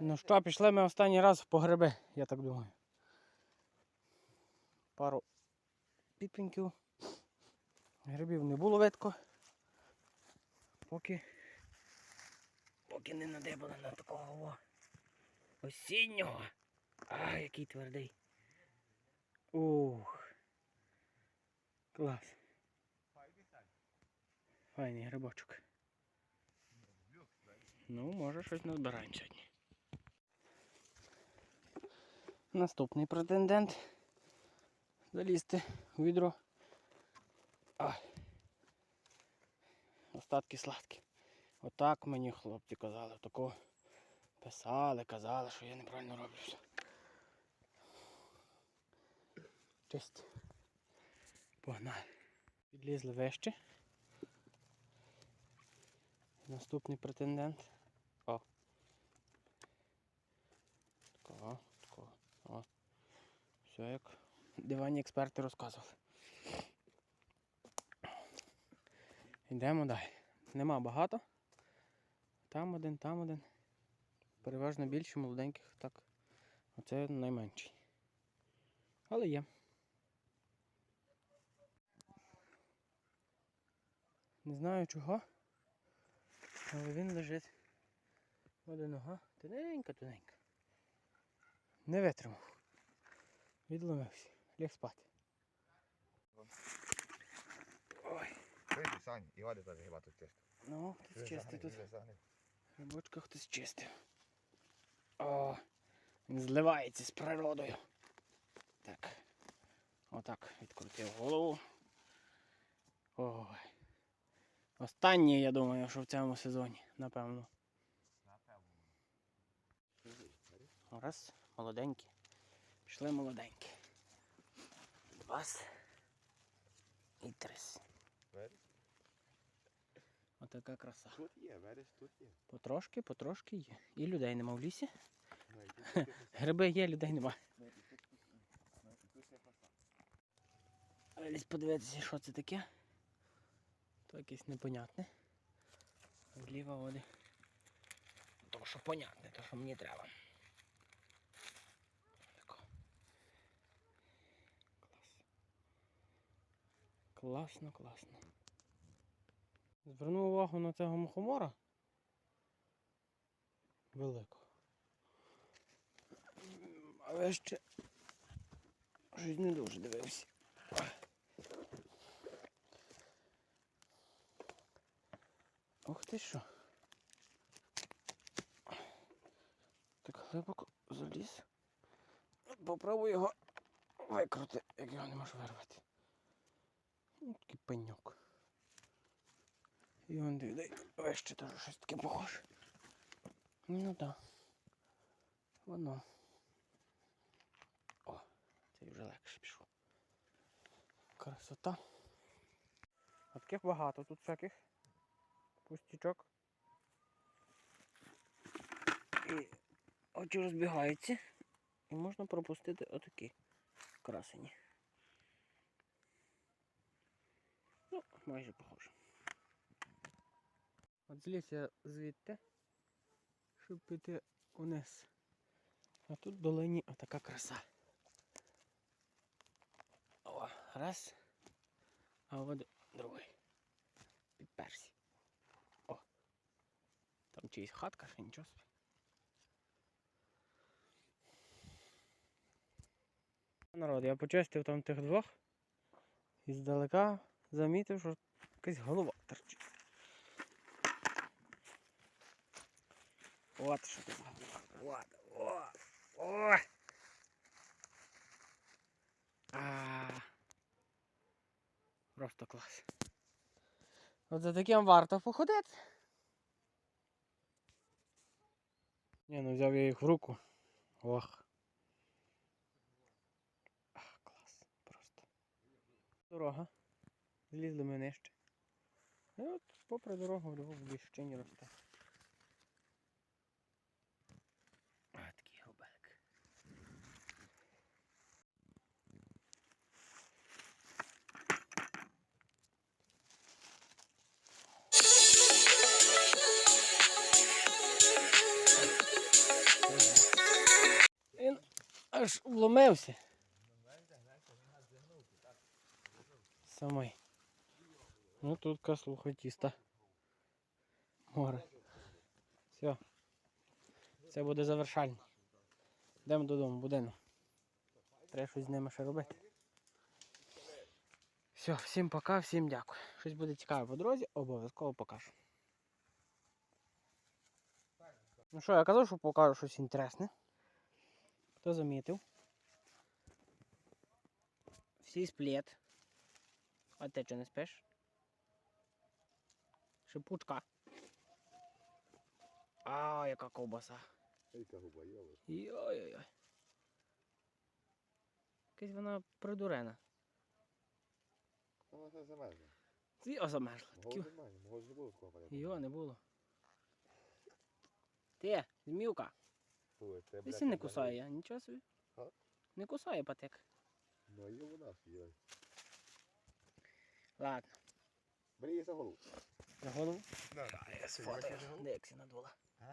Ну що, пішли ми останній раз по гриби, я так думаю. Пару підпіньків. Грибів не було видко. Поки. Поки не надибали на такого осіннього. А, який твердий. Ух. Клас. Файний грибочок. Ну, може щось назбираємо сьогодні. Наступний претендент. Залізти у відро. Ай. Остатки сладкі. Отак мені хлопці казали, тако писали, казали, що я неправильно роблю все. Честь. Погнали. Підлізли вище. Наступний претендент. О. Такого, такого. О. Все як диванні експерти розказували. Йдемо далі. Нема багато. Там один, там один. Переважно більше молоденьких, так. Оце найменший. Але є. Не знаю чого. Але він лежить. Вода нога. Тоненька, тоненька. Не витримав. Відломився. Ліг спати. Ой. Вийди, Сань, і води теж хіба тут чисто. Ну, хтось чистий тут. Рибочка хтось чистив. О, він зливається з природою. Так. Отак відкрутив голову. Ой. Останнє, я думаю, що в цьому сезоні, напевно. Раз, молоденькі. Пішли молоденькі. Два. І три. Отака краса. Тут є, верес, тут є. Потрошки, потрошки є. І людей нема в лісі. Ну. Гриби є, людей нема. Ну, ну. Вилізь подивитися, що це таке. То якесь непонятне. Вліва води. То що понятне, то що мені треба. Класно, класно. Звернув увагу на цього мухомора. Великого. Але ще щось не дуже дивився. Ух ти що. Так глибоко заліз. Попробую його викрути, як його не можу вирвати. Ну, Такий пеньок. І он дивіться, вище теж щось таке похоже. Ну так. Да. Воно. О, цей вже легше пішов. Красота. А таких багато тут всяких пустячок. І очі розбігаються. І можна пропустити отакі красені. Ну, майже похоже. От зліз звідти, щоб піти униз. А тут в долині отака краса. О, раз. А от другий. Підперсі. О. Там чиїсь хатка, ще нічого собі. Народ, я почистив там тих двох і здалека замітив, що якась голова торчить. От що за голова. От, о, о. А, просто клас. От за таким варто походити. Ні, ну взяв я їх в руку. Ох. Ах, клас, просто. Дорога. Злізли ми нижче. І от попри дорогу в ліщині росте. А, такий гобелик. аж вломився. Самий. Ну тут слухай тіста. Море. Все. Це буде завершальний. Йдемо додому, будемо. Треба щось з ними ще робити. Все, всім пока, всім дякую. Щось буде цікаве по дорозі, обов'язково покажу. Ну що, я казав, що покажу щось інтересне. Хто замітив? Всі сплет. А ти чого не спиш? Шипучка. А, яка ковбаса. Яка губа. Йой-йой-йой. Якась вона придурена. Вона замерзла. Йо замерзла. Такі... мого ж не було такого паляку. Йо, не було. Ти, змівка. Ти не кусає, я, нічого собі. А? Не кусає патик. Ну, і вона съїла. Ладно, Бери її за голову. За голову. Да. Фото. сфотаю. Як сі надула. А?